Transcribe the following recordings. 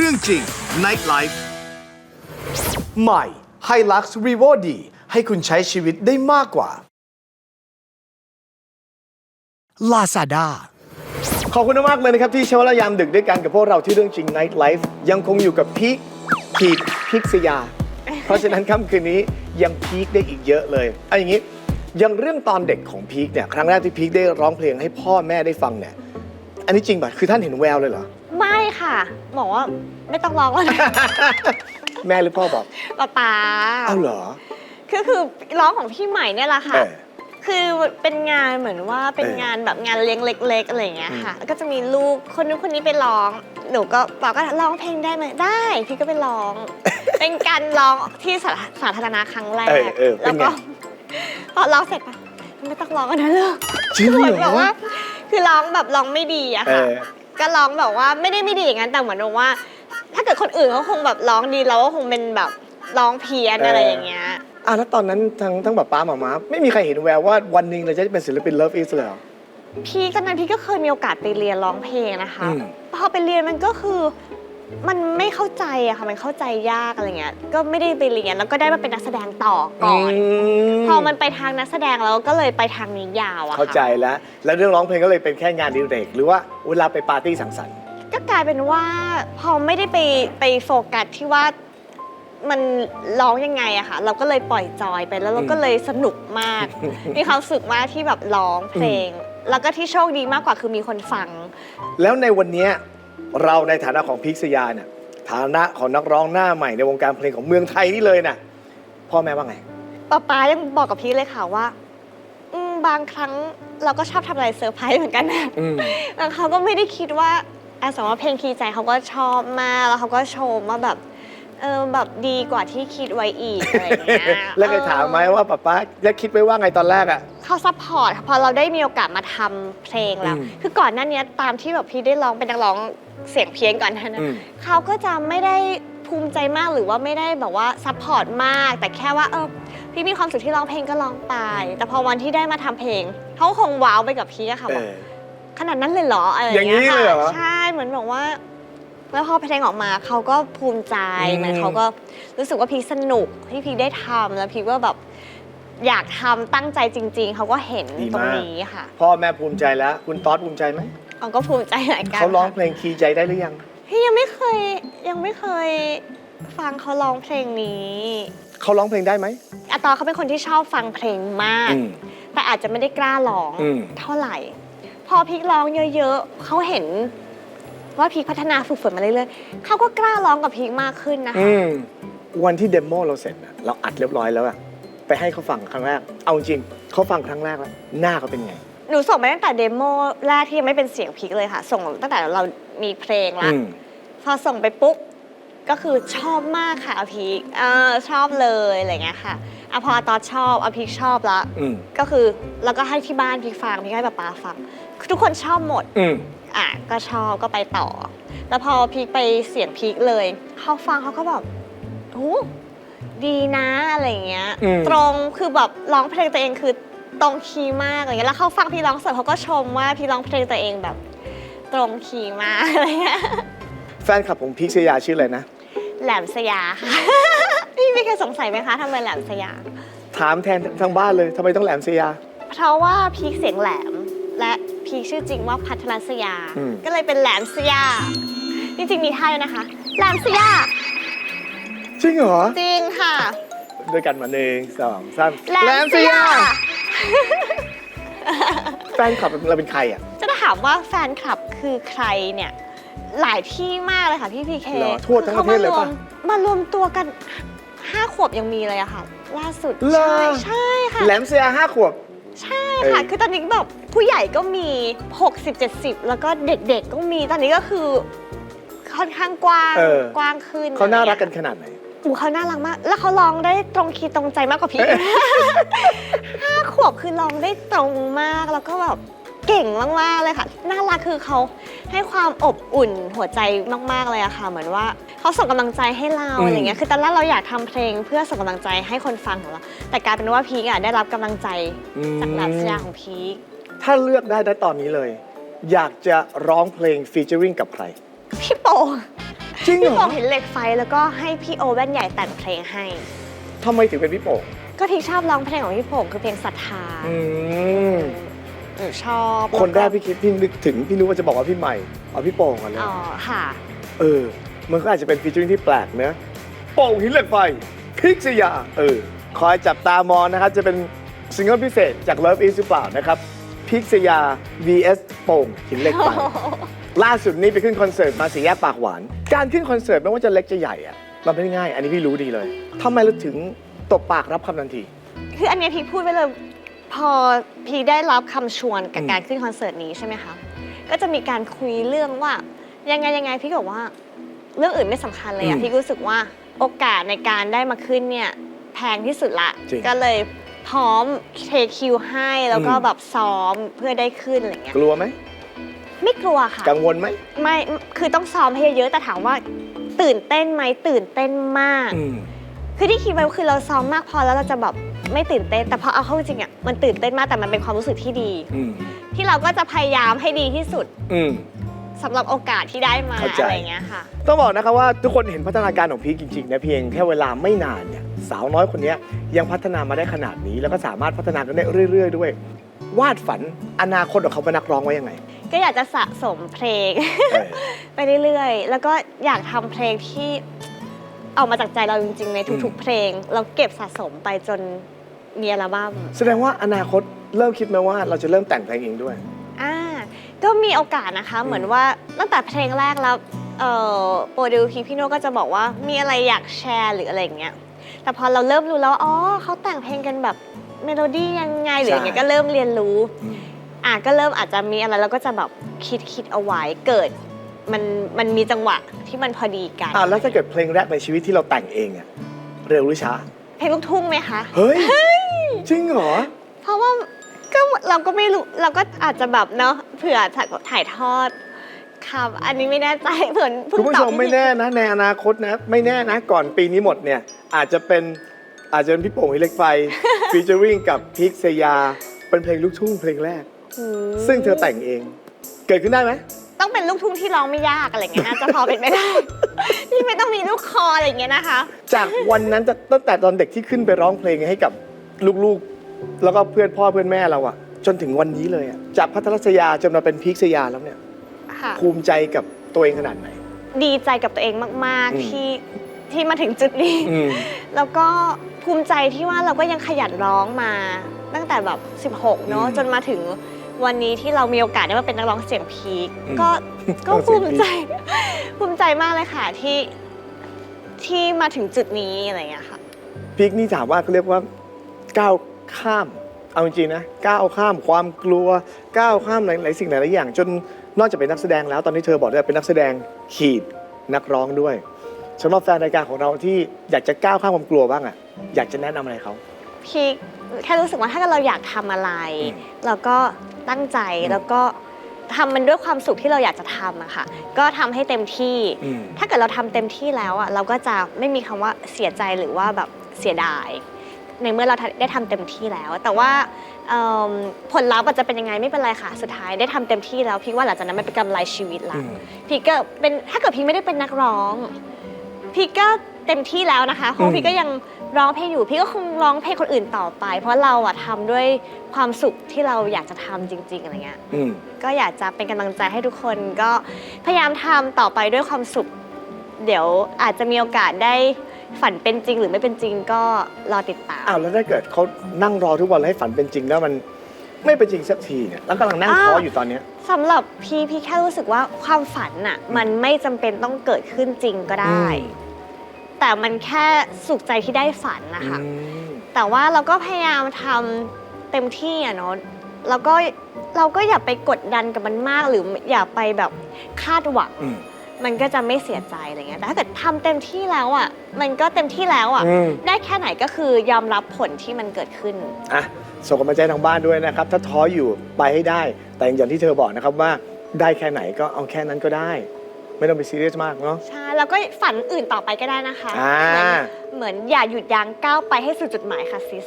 เรื่องจริง Night Life ใหม่ Hilux Revo D ให้คุณใช้ชีวิตได้มากกว่า Lazada ขอบคุณมากๆเลยนะครับ ที่ใช้เวลายามดึกด้วยกันกับพวกเราที่เรื่องจริง Night Life ยังคงอยู่กับพีคพีคพีคสยา เพราะฉะนั้นค่ำคืนนี้ยังพีคได้อีกเยอะเลยเอาอย่างนี้อย่างเรื่องตอนเด็กของพีคเนี่ยครั้งแรกที่พีคได้ร้องเพลงให้พ่อแม่ได้ฟังเนี่ยอันนี้จริงป่ะคือท่านเห็นแววเลยเหรอ ไม่ค่ะบอกว่าไม่ต้องร้องแล้วนะ แม่หรือพ่อบอกป๊าป๊าเอ้าเหรอ คือคือร้องของพี่ใหม่เนี่ยแหละค่ะ เออ คือเป็นงานเหมือนว่าเป็นเอองานแบบงานเลี้ยงเล็ก ๆ อะไรอย่างเงี้ยค่ะแล้วก็จะมีลูกคนนู้นคนนี้ไปร้อง หนูก็บอกก็ร้องเพลงได้ไหมได้ พี่ก็ไปร้อง เป็นการร้องที่สาสาธารณะครั้งแรเออกเออเป็นไงแล้วก็พอร้องเสร็จปะไม่ต้องร้องกันนะเลิกจริงคือเหเหมือนรแบบอว่า คือร้องแบบร้องไม่ดีอะเอค่ะ อ ก็ร้องแบบว่าไม่ได้ไม่ดีอย่างนั้นแต่เหมือนว่า ถ้าเกิดคนอื่นเขาคงแบบร้องดีเราก็คงเป็นแบบร้องเพี้ยนเออออะไรอย่างเงี้ยอะแล้วตอนนั้นทั้งทั้งแบบป้าหมามาไม่มีใครเห็นแววว่าวันหนึ่งเราจะได้เป็นศิลปิน Love Is เลยเหรอ พี่ตอนนั้นพี่ก็เคยมีโอกาสไปเรียนร้องเพลงนะคะ อืม พอไปเรียนมันก็คือ มันไม่เข้าใจอะค่ะ มันเข้าใจยากอะไรเงี้ย ก็ไม่ได้ไปเรียนแล้วก็ได้มาเป็นนักแสดงต่อก่อนมพอมันไปทางนักแสดงแล้วก็เลยไปทางนี้ยาวอะค่ะเข้าใจแล้ว แล้วเรื่องร้องเพลงก็เลยเป็นแค่งานอดิเรกหรือว่าเวลาไปปาร์ตี้สังสรรค์ก็กลายเป็นว่าพอไม่ได้ไปไปโฟกัสที่ว่ามันร้องยังไงอะค่ะ เราก็เลยปล่อยจอยไปแล้วเราก็เลยสนุกมาก มีความสุขมากที่แบบร้องเพลง แล้วก็ที่โชคดีมากกว่าคือมีคนฟัง แล้วในวันเนี้ย เราในฐานะของพิกษยาเนี่ยฐานะของนักร้องหน้าใหม่ในวงการเพลงของเมืองไทยนี่เลยน่ะพ่อแม่ว่าไงป๊าป๊ายังบอกกับพี่เลยค่ะว่าอืมบางครั้งเราก็ชอบทำอะไรเซอร์ไพรส์เหมือนกันนะอืมแล้วเขาก็ไม่ได้คิดว่าอะสมมติว่าเพลงคีย์ใจเขาก็ชอบมากแล้วเขาก็ชมว่าแบบเออแบบดีกว่าที่คิดไว้อีกอะไรอย่างเงี้ย แล้วเคยถามไหมว่าป๊าป๊าจะคิดไว้ว่าไงตอนแรกอะ เขาซัพพอร์ตค่ะพอเราได้มีโอกาสมาทำเพลงแล้ว อืมคือก่อนหน้านี้ตามที่แบบพี่ได้ร้องเป็นนักร้อง เสียงเพี้ยนก่อนหนานะอืม เขาก็จะไม่ได้ภูมิใจมากหรือว่าไม่ได้แบบว่าซัพพอร์ตมาก แต่แค่ว่าเออพี่มีความสุขที่ร้องเพลงก็ร้องไป แต่พอวันที่ได้มาทำเพลงเขาคงว้าวไปกับพี่อะค่ะเอบอกอ ขนาดนั้นเลยเหรออะไรอย่างนี้นี้เลยเหรอใช่เหมือนบอกว่าแล้วพอเพลงออกมาเขาก็ภูมิใจอืม เหมือนเขาก็รู้สึกว่าพีคสนุกที่พีคได้ทำแล้วพีคก็แบบอยากทำตั้งใจจริง ๆเขาก็เห็นดีตรงมากนี้ค่ะ พ่อแม่ภูมิใจแล้ว คุณต๊อดภูมิใจไหม เขาก็ภูมิใจเหมือนกันเขาร้องค่ะเพลงคีย์ใจได้หรือยัง พี่ยังไม่เคยยังไม่เคยฟังเขาร้องเพลงนี้เขาร้องเพลงได้ไหมอะตอนเขาเป็นคนที่ชอบฟังเพลงมาก อืม แต่อาจจะไม่ได้กล้าร้องอืม เท่าไหร่ พอพีคร้องเยอะๆเขาเห็นว่าพีคพัฒนาฝึกฝนมาเรื่อยๆเขาก็กล้าร้องกับพีคมากขึ้นนะคะ อืมวันที่เดโมเราเสร็จน่ะเราอัดเรียบร้อยแล้วอะไปให้เขาฟังครั้งแรก เอาจริงเขาฟังครั้งแรกแล้วหน้าเขาเป็นไง หนูส่งไปตั้งแต่เดโมแรกที่ยังไม่เป็นเสียงพีคเลยค่ะ ส่งตั้งแต่เรามีเพลงละอืม พอส่งไปปุ๊บก็คือชอบมากค่ะอาพีคเออชอบเลยอะไรเงี้ยค่ะอะพออาตอนชอบอาพีคชอบละอืมก็คือแล้วก็ให้ที่บ้านพีคฟังพีคให้ป๊าป๊าฟังคือทุกคนชอบหมด อืม อะก็ชอบก็ไปต่อ แล้วพอพีคไปเสียงพีคเลยเขาฟังเขาก็แบบโอ้ดีนะอะไรเงี้ย อืม ตรงคือแบบร้องเพลงตัวเองคือ ตรงคีย์มากอะไรเงี้ยแล้วเขาฟังพี่ร้องสดเขาก็ชมว่าพี่ร้องเพลงตัวเองแบบ ตรงคีย์มากอะไรเงี้ยแฟนคลับของพิกษยาชื่ออะไรนะ แหลมสยาค่ะ พี่ไม่เคยสงสัยไหมคะทำไมแหลมสยา ถามแทนทางบ้านเลยทำไมต้องแหลมสยา เพราะว่าพีคเสียงแหลมและพีคชื่อจริงว่าพัทรสยา อืม ก็เลยเป็นแหลมสยา จริงๆมีท่าด้วยนะคะ แหลมสยา จริงเหรอ จริงค่ะ ด้วยกันมาหนึ่งสองสามแหลมสยา แฟนคลับเราเป็นใครอะ จะถามว่าแฟนคลับคือใครเนี่ย หลายที่มากเลยค่ะพี่พีเคเหรอทั่วทั้งประเทศเลยปะ มารวมตัวกันห้าขวบยังมีเลยอะค่ะ ล่าสุดเหรอ ใช่ใช่ค่ะ แหลมสยาห้าขวบ ใช่ค่ะ เออ คือตอนนี้แบบผู้ใหญ่ก็มี 60 70 แล้วก็เด็กๆก็มี ตอนนี้ก็คือค่อนข้างกว้าง เออกว้างขึ้นเขาน่ารักอะไอย่งกันเงี้ยขนาดไหน อูเขาน่ารักมาก แล้วเขาร้องได้ตรงคีย์ตรงใจมากกว่าพี่ ห้าขวบคือร้องได้ตรงมากแล้วก็แบบเก่งมากๆเลยค่ะน่ารักคือเขาให้ความอบอุ่นหัวใจมากๆเลยอะค่ะ เหมือนว่าเขาส่งกำลังใจให้เราอืมอะไรเงี้ยคือตอนแรกเราอยากทำเพลงเพื่อส่งกำลังใจให้คนฟังของเราแต่กลายเป็นว่าพีกอะได้รับกำลังใจจากแหลมสยาของพีกถ้าเลือกได้ได้ตอนนี้เลย อยากจะร้องเพลงฟีเจอริงกับใคร พี่โป่ง จริงเหรพี่อโป่งเห็นเหล็กไฟแล้วก็ให้พี่โอแว่นใหญ่แต่งเพลงให้ ทำไมถึงเป็นพี่โป่งก็ที่ชอบร้องเพลงของพี่โป่งคือเพลงศรัทธาอืมหนูชอบคนแรกล้วพี่คิดพี่นึกถึงพี่นึกว่าจะบอกว่าพี่ใหม่เอาพี่โป่งก่อนเลยอ๋อค่ะ เออ มันก็อาจจะเป็นฟีเจอริ่งที่แปลกเนะโป่งหินเหล็กไฟพิกซยาเออคอยจับตามองนะครับจะเป็นซิงเกิลพิเศษจาก Love Is หรือเปล่านะครับพิกซยา vs โป่งหินเหล็กไฟ ล่าสุดนี้ไปขึ้นคอนเสิร์ตมาสีแยกปากหวาน การขึ้นคอนเสิร์ตไม่ว่าจะเล็กจะใหญ่อะมันไม่ได้ง่าย อันนี้พี่รู้ดีเลยทำไมเราถึงตบปากรับคำทันที คืออันเนี้ยพี่พูดไปเลยพอพี่ได้รับคำชวนกับอืมการขึ้นคอนเสิร์ตนี้ใช่ไหมคะก็จะมีการคุยเรื่องว่ายังไงยังไงพี่ก็บอกว่า เรื่องอื่นไม่สำคัญเลยอะพี่รู้สึกว่าโอกาสในการได้มาขึ้นเนี่ยแพงที่สุดละ จริงก็เลยพร้อมเทคิวให้แล้วก็อืม แบบซ้อมเพื่อได้ขึ้นอะไรเงี้ย กลัวไหม ไม่กลัวค่ะ กังวลไหม ไม่ คือต้องซ้อมให้เยอะๆ แต่ถามว่าตื่นเต้นไหมตื่นเต้นมาก อืม คือที่คิดไว้คือเราซ้อมมากพอแล้วเราจะแบบไม่ตื่นเต้น แต่พอเอาเข้าจริงอะมันตื่นเต้นมากแต่มันเป็นความรู้สึกที่ดี อืม ที่เราก็จะพยายามให้ดีที่สุดอืม สำหรับโอกาสที่ได้มาเข้าใจ อะไรอย่างเงี้ยค่ะ ต้องบอกนะครับว่าทุกคนเห็นพัฒนาการของพีคจริงๆนะเพียงแค่เวลาไม่นานเนี่ยสาวน้อยคนเนี้ยยังพัฒนามาได้ขนาดนี้ แล้วก็สามารถพัฒนากันได้เรื่อย ๆ ด้วย วาดฝันอนาคตของเขาเป็นนักร้องไว้ยังไง ก็อยากจะสะสมเพลงเออไปเรื่อยๆ แล้วก็อยากทำเพลงที่ออกมาจากใจเราจริงๆ ในทุกๆ เพลง เราเก็บสะสมไปจนมีอัลบั้มแสดงว่าอนาคตเริ่มคิดไหมว่าเราจะเริ่มแต่งเพลงเองด้วย อ่าก็มีโอกาสนะคะ เหมือนว่าตั้งแต่เพลงแรกแล้วเอ่อโปรดิวพีพี่โน่ก็จะบอกว่ามีอะไรอยากแชร์หรืออะไรอย่างเงี้ย แต่พอเราเริ่มรู้แล้วว่าอ๋อเขาแต่งเพลงกันแบบเมโลดี้ยังไงหรืออย่างเงี้ยใช่ก็เริ่มเรียนรู้ อะก็เริ่มอาจจะมีอะไรแล้วก็จะแบบคิดคิดเอาไว้เกิด มันมันมีจังหวะที่มันพอดีกันอ่าแล้วถ้าเกิดเพลงแรกในชีวิตที่เราแต่งเองอะเร็วหรือช้า เพลงลูกทุ่งไหมคะ เฮ้ย จริงเหรอ เพราะว่าก็เราก็ไม่รู้เราก็อาจจะแบบเนาะเผื่อถ่ายทอดครับอันนี้ไม่แน่ใจเผื่อเพิ่งคุณผู้ตชอบมไม่แน่นะในอนาคตนะ ไม่แน่นะ ก่อนปีนี้หมดเนี่ย อาจจะเป็นอาจจะเป็นพี่โป่งหินเหล็กไฟฟีเจอริงกับพิกเซยา เป็นเพลงลูกทุ่งเพลงแรกอืม ซึ่งเธอแต่งเอง เกิดขึ้นได้ไหม ต้องเป็นลูกทุ่งที่ร้องไม่ยากอะไรเงี้ยน่าจะพอเป็นไปได้ ที่ไม่ต้องมีลูกคออะไรอย่างเงี้ยนะคะ จากวันนั้นจะตั้งแต่ตอนเด็กที่ขึ้นไปร้องเพลงให้กับลูกๆ แล้วก็เพื่อนพ่อเพื่อนแม่เราอะจนถึงวันนี้เลยอะจากพัทรศยาจนมาเป็นพิกเซยาแล้วเนี่ย ค่ะ ภูมิใจกับตัวเองขนาดไหน ดีใจกับตัวเองมาก อืม ๆ ที่ที่มาถึงจุดนี้ อืม แล้วก็ภูมิใจที่ว่าเราก็ยังขยันร้องมาตั้งแต่แบบ 16 เนอะอืมจนมาถึง วันนี้ที่เรามีโอกาสได้มาเป็นนักร้องเสียงพีคอืมก็ก็นักร้องเสีภูยงพีคมิใจ ภูมิใจมากเลยค่ะที่ที่มาถึงจุดนี้อะไรอย่างเงี้ยค่ะ พีกนี่ถามว่าเขาเรียกว่าก้าวข้าม เอาจริงๆนะก้าวข้ามความกลัวก้าวข้ามหลายๆสิ่งหลายๆอย่าง จนนอกจากเป็นนักแสดงแล้วตอนนี้เธอบอกด้วยเป็นนักแสดงขีดนักร้องด้วยสำหรับแฟนรายการของเราที่อยากจะก้าวข้ามความกลัวบ้างอะอยากจะแนะนำอะไรเขาพี่ แค่รู้สึกว่าถ้าเกิดเราอยากทำอะไรอืมเราก็ตั้งใจอืมแล้วก็ทำมันด้วยความสุขที่เราอยากจะทำอะค่ะ ก็ทำให้เต็มที่อืมถ้าเกิดเราทำเต็มที่แล้วอะเราก็จะไม่มีคำว่าเสียใจหรือว่าแบบเสียดาย ในเมื่อเราได้ทำเต็มที่แล้ว แต่ว่าเอิ่มผลลัพธ์อาจจะเป็นยังไงไม่เป็นไรค่ะ สุดท้ายได้ทำเต็มที่แล้วพี่ว่าหลังจากนั้นมันเป็นกำไรชีวิตละอืมพี่ก็เป็นถ้าเกิดพี่ไม่ได้เป็นนักร้อง พี่ก็ เต็มที่แล้วนะคะเพอืราะมพี่ก็ยังร้องเพลงอยู่พี่ก็คงร้องเพลงคนอื่นต่อไป เพราะเราอะทำด้วยความสุขที่เราอยากจะทำจริง ๆอะไรเงี้ยอืม ก็อยากจะเป็นกำลังใจให้ทุกคนก็พยายามทำต่อไปด้วยความสุข เดี๋ยวอาจจะมีโอกาสได้ฝันเป็นจริงหรือไม่เป็นจริงก็รอติดตาม อ้าวแล้วถ้าเกิดเขานั่งรอทุกวันแล้วให้ฝันเป็นจริงแล้วมันไม่เป็นจริงสักทีเนี่ยแล้วกำลังนั่งท้ออยู่ตอนเนี้ย สำหรับพี่พี่แค่รู้สึกว่าความฝันน่ะมันไม่จำเป็นต้องเกิดขึ้นจริงก็ได้ อืม แต่มันแค่สุขใจที่ได้ฝันนะคะอืมแต่ว่าเราก็พยายามทำเต็มที่อะเนาะแล้วก็เราก็อย่าไปกดดันกับมันมากหรืออย่าไปแบบคาดหวังอืมมันก็จะไม่เสียใจอะไรเงี้ยแต่ถ้าเกิดทำเต็มที่แล้วอะ มันก็เต็มที่แล้วอะ อืม ได้แค่ไหนก็คือยอมรับผลที่มันเกิดขึ้น อะส่งกำลังใจทางบ้านด้วยนะครับ ถ้าท้ออยู่ไปให้ได้ แต่อย่างที่เธอบอกนะครับว่าได้แค่ไหนก็เอาแค่นั้นก็ได้ ไม่ต้องไปซีเรียสมากเนาะ ใช่แล้วก็ฝันอื่นต่อไปก็ได้นะคะอ่า เหมือนเหมือนอย่าหยุดยั้งก้าวไปให้สู่จุดหมายค่ะซิส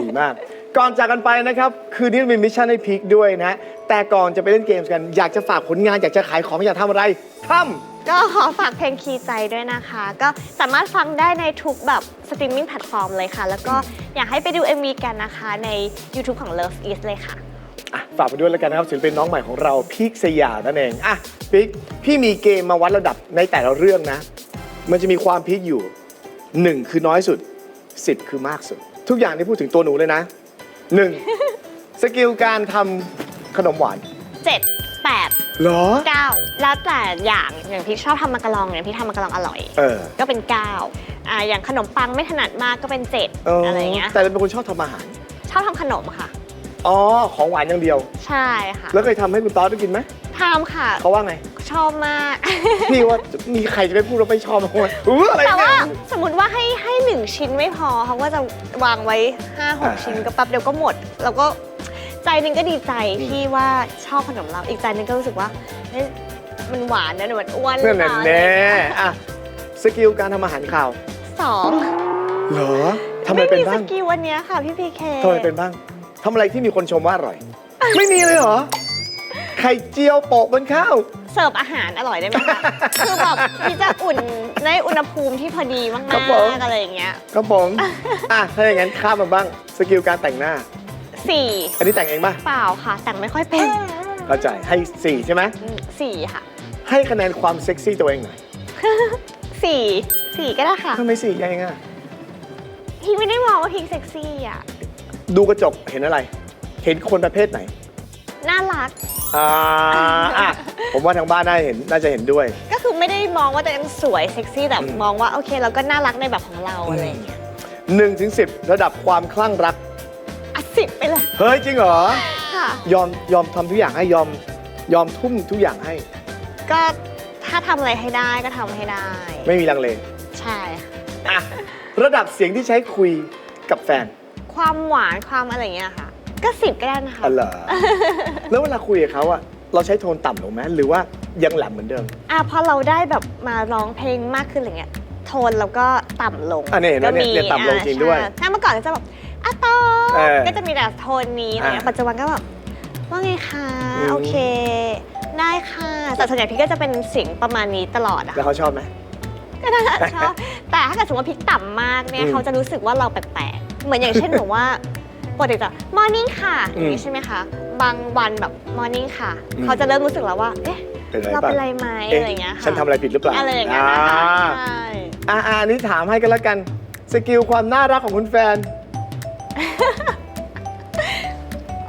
ดีมาก ก่อนจากกันไปนะครับ คืนนี้มีมิชชั่นให้พีคด้วยนะ แต่ก่อนจะไปเล่นเกมกัน อยากจะฝากผลงาน อยากจะขายของ อยากทำอะไรทก็ขอฝากเพลงคีย์ใจด้วยนะคะ ก็สามารถฟังได้ในทุกแบบสตรีมมิ่งแพลตฟอร์มเลยค่ะ แล้วก็อยากให้ไปดู MV กันนะคะใน YouTube ของ Love Is เลยค่ะำอะ ฝากไปด้วยแล้วกันนะครับศิลปินน้องใหม่ของเราพีคสยามนั่นเองอะพีคพี่มีเกมมาวัดระดับในแต่ละเรื่องนะ มันจะมีความพีคอยู่1คือน้อยสุด10คือมากสุด ทุกอย่างที่พูดถึงตัวหนูเลยนะ 1. สกิลการทำขนมหวาน7 8เหรอ9แล้วแต่อย่างอย่างพี่ชอบทำมักกะลองเนี่ยพี่ทำมักกะลองอร่อย เออก็เป็น9อ่าอย่างขนมปังไม่ถนัดมากก็เป็น7อะไรอย่างเงี้ยแต่เราเป็นคนชอบทำอาหาร ชอบทำขนมค่ะ อ๋อ ของหวานอย่างเดียว ใช่ค่ะแล้วเคยทำให้คุณต๊อดได้กินไหมทำค่ะ เขาว่าไง ชอบมาก พี่ว่ามีใครจะไปพูดว่าไม่ชอบมั้างไหมอู้อะไรแต่เนี่ว่าย สมมติว่าให้ให้หนึ่งชิ้นไม่พอเขาก็จะวางไว้5้าหกอ่าชิ้นก็แป๊บเดียวก็หมด แล้วก็ใจหนึงก็ดีใจอืมที่ว่าชอบขนมเราอีกใจหนึงก็รู้สึกว่าเฮ้ยมันหวานนะเดี๋ยวมันอ้วนนั่นแหละหรือเปล่าแน่อะสกิลการทำอาหารข่าว สองเหรอทำอะไรเป็นบ้างม่มีสกิลวันเนี้ยค่ะพี่พีเคทำอะไรเป็นบ้าง ทำอะไรที่มีคนชมว่าอร่อย ไม่มีเลยเหรอ ไข่เจียวโปะบนข้าว เสิร์ฟอาหารอร่อยได้ไหมคะ คือแบบพี่จะอุ่นในอุณหภูมิที่พอดีมาครับผม กๆอะไรอย่างเงี้ยครับผมอะถ้าอย่างนั้นข้ามมาบ้างสกิลการแต่งหน้า สี่อันนี้แต่งเองป่ะเปล่าค่ะ แต่งไม่ค่อยเป็นเข้าใจให้สี่ใช่ไหมอืมสี่ค่ะให้คะแนนความเซ็กซี่ตัวเองหน่อยสี่สี่ก็ได้ค่ะทำไมสี่เองอะ พี่ไม่ได้มองว่าพิงเซ็กซี่อะ ดูกระจกเห็นอะไร เห็นคนประเภทไหน น่ารัก อ่าอะผมว่าทางบ้านน่าเห็นน่าจะเห็นด้วย ก็คือไม่ได้มองว่าตัวเองสวยเซ็กซี่แต่อืมมองว่าโอเคเราก็น่ารักในแบบของเราอะไรอย่างเงี้ย1นถึงสิระดับความคลั่งรัก อะสิบไปเลยเฮ้ย จริงเหรอ ค่ะ ยอมยอมทำทุกอย่างให้ยอมยอมทุ่มทุกอย่างให้ ก็ถ้าทำอะไรให้ได้ก็ทำให้ได้ ไม่มีลังเล ใช่ค่ะ อะ ระดับเสียงที่ใช้คุยกับแฟน ความหวานความอะไรอย่างเงี้ยค่ะ ก็สิบก็ได้นะคะ อ๋อเหรอ แล้วเวลาคุยกับเขาอะเราใช้โทนต่ำลงไหมหรือว่ายังแหลมเหมือนเดิม อะพอเราได้แบบมาร้องเพลงมากขึ้นอะไรเงี้ยโทนเราก็ต่ำลงอะเนี่ยเห็นไหมก็เนี่ยเนี่ยต่ำลงจริงด้วยอ่าใช่ถ้าเมื่อก่อนก็จะแบบอะตอเออก็จะมีแต่โทนนี้อะไรเงี้ยอ่าปัจจุบันก็แบบว่าไงคะอืม โอเค ได้ค่ะแต่ส่วนใหญ่พี่ก็จะเป็นเสียงประมาณนี้ตลอดอะแล้วเขาชอบไหม ก็น่าชอบแต่ถ้าเกิดสมมติว่าพี่ต่ำมากเนี่ยอืม เขาจะรู้สึกว่าเราแปลกๆ เหมือนอย่างเช่นแบบว่าปกติจะ morning ค่ะอย่างอืนี้มใช่ไหมคะ บางวันแบบ morning ค่ะ อืม เขาจะเริ่มรู้สึกแล้วว่า เอ๊ะ เป็นไรเราป่ะเป็นไรไหมเอ๊ะอะไรอย่างเงี้ยค่ะฉันทำอะไรผิดหรือเปล่าอะไรอย่างเงี้ยนะคะอ่า ใช่ อ่าอ่าอันนี้ถามให้กันแล้วกัน สกิลความน่ารักของคุณแฟน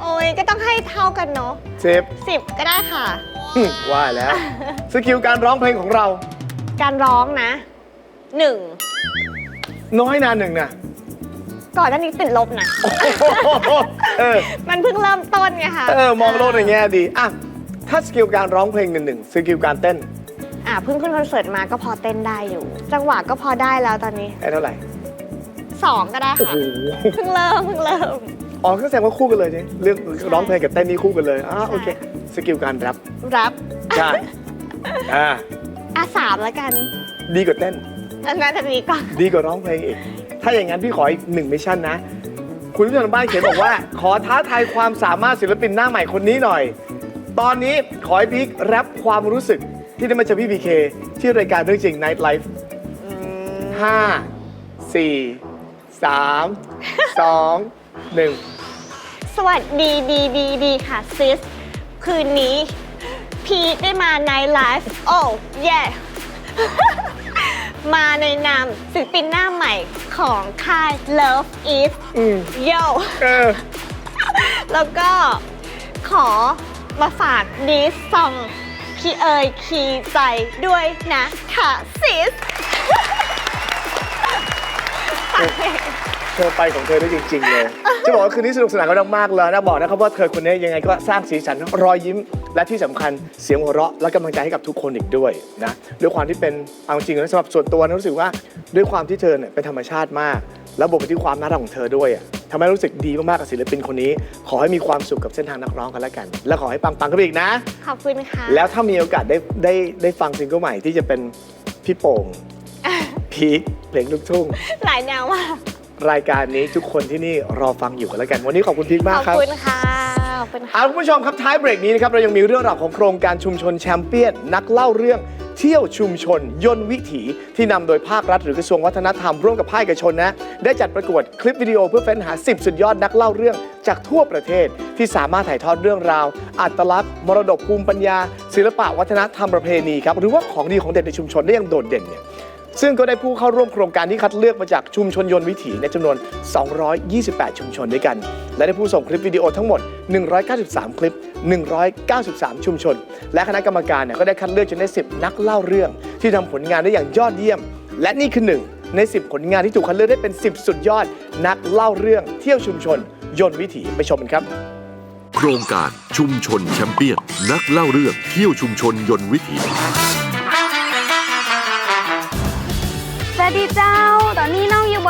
โอ้ยก็ต้องให้เท่ากันเนาะเซฟสิบก็ได้ค่ะว่าแล้ว สกิลการร้องเพลงของเรา การร้องนะหนึ่งน้อยนาหนึ่งน่ะ ก่อนหน้านี้ติดลบนะ เออ มันเพิ่งเริ่มต้นไงคะเออ มองโลกในแง่ดีอะถ้าสกิลการร้องเพลงหนึ่งหนึ่งสกิลการเต้นอะเพิ่งขึ้นคอนเสิร์ตมาก็พอเต้นได้อยู่ จังหวะก็พอได้แล้วตอนนี้ไอ้เท่าไหร่สองก็ได้โอ้ค่ะโหเพิ่งเริ่มเพิ่งเริ่ม อ๋อก็แสดงว่าคู่กันเลยใช่เรื่องร้องเพลงกับเต้นนี่คู่กันเลยอ่าโอเคสกิลการแรปรับใช่อ่าอะสามแล้วกันดีกว่าเต้นอันน่าจะดีกว่าดีกว่าร้องเพลงอีก ถ้าอย่างนั้นพี่ขออีกหนึ่งมิชชั่นนะ คุณผู้ชมทางบ้านเขียนบอกว่า ขอท้าทายความสามารถศิลปินหน้าใหม่คนนี้หน่อย ตอนนี้ขอให้พีคแรปความรู้สึกที่ได้มาเจอพี่พีเคที่รายการเรื่องจริง Night Life ห้าสี่สามสองหนึ่งสวัสดีดีดีดีค่ะซิส คืนนี้ พีทได้มาในไลฟ์ โอ้ เย่ มาในนามศิลปินหน้าใหม่ของค่าย Love Is อืม Yo เออ แล้วก็ขอมาฝากดีซองพี่เอ๋ยคีย์ใจด้วยนะค่ะซิสเธอไปของเธอได้จริง ๆ เลย จะบอกว่าคืนนี้สนุกสนานกันมากๆเลยนะบอกนะครับว่าเธอคนนี้ยังไงก็สร้างสีสันรอยยิ้ม และที่สำคัญเสียงหัวเราะและกำลังใจให้กับทุกคนอีกด้วยนะด้วยความที่เป็นเอาจริงๆนะสำหรับส่วนตัวนะรู้สึกว่าด้วยความที่เธอเนี่ยเป็นธรรมชาติมาก แล้วบวกไปที่ความน่ารักของเธอด้วยอะทำให้รู้สึกดีมากๆกับศิลปินคนนี้ ขอให้มีความสุขกับเส้นทางนักร้องกันแล้วกัน และขอให้ปังๆขึ้นไปอีกนะ ขอบคุณค่ะแล้วถ้ามีโอกาสได้ได้ได้ฟังซิงเกิลใหม่ที่จะเป็นพี่โป่งพีคเพลงลูกทุ่งหลายแนวมาก รายการนี้ทุกคนที่นี่รอฟังอยู่กันแล้วกัน วันนี้ขอบคุณพีคขมากอบครับ คุณค่ะขอบคุณค่ะ เอาคุณผู้ชมครับท้ายเบรกนี้นะครับเรายังมีเรื่องราวของโครงการชุมชนแชมเปี้ยน นักเล่าเรื่องเที่ยวชุมชน ยนต์วิถี ที่นำโดยภาครัฐหรือกระทรวงวัฒนธรรมร่วมกับภาคเอกชนนะ ได้จัดประกวดคลิปวิดีโอเพื่อเฟ้นหา 10 สุดยอดนักเล่าเรื่อง จากทั่วประเทศที่สามารถถ่ายทอดเรื่องราว อัตลักษณ์ มรดกภูมิปัญญา ศิลปะวัฒนธรรมประเพณีครับหรือว่าของดีของเด่นในชุมชนได้อย่างโดดเด่นเนี่ย ซึ่งก็ได้ผู้เข้าร่วมโครงการที่คัดเลือกมาจากชุมชนยนต์วิถีในจำนวน 228 ชุมชนด้วยกัน และได้ผู้ส่งคลิปวิดีโอทั้งหมด 193 คลิป 193 ชุมชน และคณะกรรมการเนี่ยก็ได้คัดเลือกจนได้ 10 นักเล่าเรื่อง ที่ทำผลงานได้อย่างยอดเยี่ยม และนี่คือหนึ่งใน 10 ผลงานที่ถูกคัดเลือกได้เป็น 10 สุดยอด นักเล่าเรื่อง เที่ยวชุมชน ยนต์วิถีไปชมกันครับ โครงการชุมชนแชมเปี้ยน นักเล่าเรื่องเที่ยวชุมชนยนต์วิถี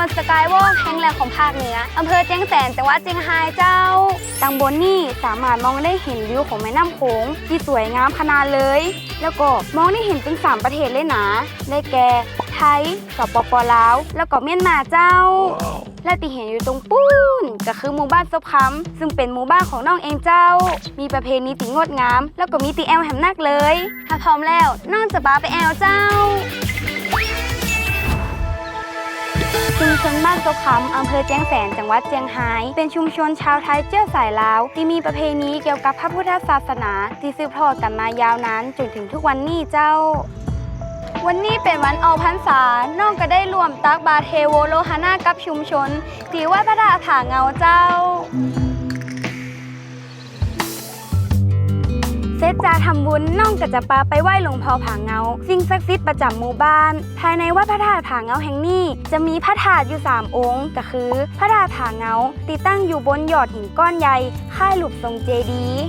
อนนี้น้องอยู่บนสกายวอล์กแห่งแรกของภาคเหนืออำเภอเจียงแสนจังหวัดเจียงไฮ้เจ้าตังบนนี่สามารถมองได้เห็นวิวของแม่น้ำโขงที่สวยงามขนาดเลย แล้วก็มองได้เห็นถึงสามประเทศเลยนะได้แก่ไทยสปปลาว แล้วก็เมียนมาเจ้า และที่เห็นอยู่ตรงปูนก็คือหมู่บ้านซบคำซึ่งเป็นหมู่บ้านของน้องเองเจ้า มีประเพณีที่งดงาม แล้วก็มีตีแอลแหมนักเลย ถ้าพร้อมแล้วน้องจะบ้าไปแอลเจ้า ชุมชนบ้านซคำอำเภอเจียงแสน จังหวัดเจียงไฮ้เป็นชุมชนชาวไทยเจื้อสายลาว ที่มีประเพณีเกี่ยวกับพระพุทธศาสนา ที่สืบทอดกันมายาวนานจนถึงทุกวันนี้เจ้า วันนี้เป็นวันออกพรรษา น้องก็ได้รวมตักบาตรเทโวโลหานากับชุมชนที่วัดพระดาผาเงาเจ้า เสร็จจาทำบุญน้องก็จะปาไปไหว้หลวงพ่อผาเงา สิ่งศักดิ์สิทธิ์ประจำหมู่บ้าน ภายในวัดพระธาตุผาเงาแห่งนี้ จะมีพระธาตุอยู่ 3 องค์ก็คือ พระธาตุผาเงาติดตั้งอยู่บนยอดหินก้อนใหญ่ค่ายหลุบทรงเจดีย์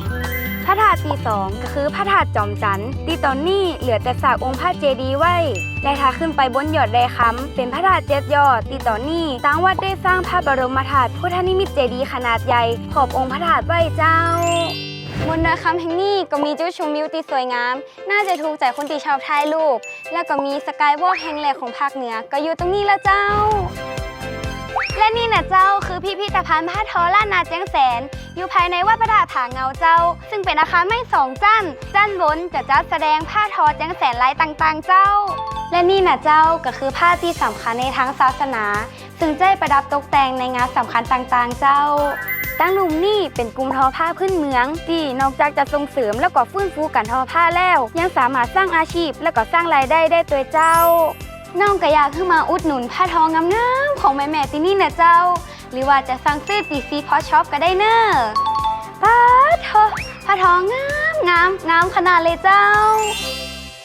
พระธาตุที่สองก็คือพระธาตุจอมจันทร์ที่ตอนนี้เหลือแต่ซากองค์พระเจดีย์ไว้และถ้าขึ้นไปบนยอดไดคำเป็นพระธาตุเจ็ดยอดที่ตอนนี้ทางวัดได้สร้างพระบรมธาตุพุทธนิมิตเจดีย์ขนาดใหญ่ขอบองค์พระธาตุไว้เจ้า บนดอยคำแห่งนี้ก็มีจุดชมวิวที่สวยงาม น่าจะถูกใจคนที่ชอบถ่ายรูป แล้วก็มีสกายวอล์กแห่งแรกของภาคเหนือ ก็อยู่ตรงนี้แล้วเจ้า และนี่นะเจ้าคือพิพิธภัณฑ์ผ้าทอล้านนาเจียงแสน อยู่ภายในวัดพระธาผาเงาเจ้า ซึ่งเป็นอาคารไม้สองจั้นจั้นบนจะจัดแสดงผ้าทอเจียงแสนลายต่างๆเจ้า และนี่นะเจ้าก็คือผ้าที่สำคัญในทางศาสนา ซึ่งจะประดับตกแต่งในงานสำคัญต่างๆเจ้าตั้งหลุมนี่เป็นกลุ่มทอผ้าพื้นเมือง ที่นอกจากจะส่งเสริมแล้วก็ฟื้นฟูการทอผ้าแล้ว ยังสามารถสร้างอาชีพแล้วก็สร้างรายได้ได้ตัวเจ้า น้องก็อยากขึ้นมาอุดหนุนผ้าทองงามๆของแม่ๆที่นี่นะเจ้า หรือว่าจะสั่งซื้อตีซีพอช็อปก็ได้เนอะป้าทอผ้าทองงามงามงามขนาดเลยเจ้า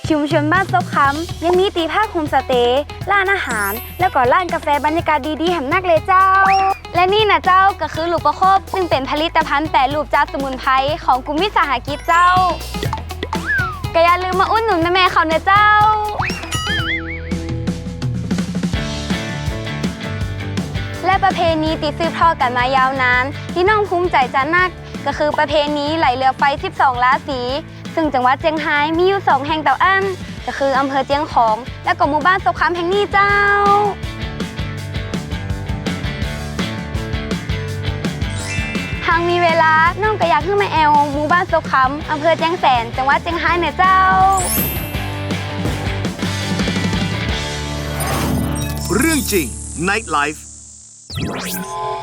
ชุมชนบ้านซบคำยังมีตีผ้าโฮมสเตย์ร้านอาหาร แล้วก็ร้านกาแฟบรรยากาศดีๆแหมนักเลยเจ้า และนี่นะเจ้าก็คือลูกประคบ ซึ่งเป็นผลิตภัณฑ์แปรรูปจากสมุนไพรของกลุ่มวิสาหกิจเจ้าก็อย่าลืมมาอุดหนุนแม่ๆเขาเนอะเจ้า ประเพณีติดสืบทอดกันมายาวนานที่น้องภูมิใจจะนักก็คือประเพณีไหลเรือไฟ 12 ราศี ซึ่งจังหวัดเจียงไฮ้มีอยู่2แห่งเต่าอั้นก็คืออำเภอเจียงของ และก็หมู่บ้านสบคำแห่งนี้เจ้าหากมีเวลาน้องก็อยากขึ้นมาแอลหมู่บ้านสบคำอำเภอเจียงแสน จังหวัดเจียงไฮ้เนี่ยเจ้า เรื่องจริง Night Life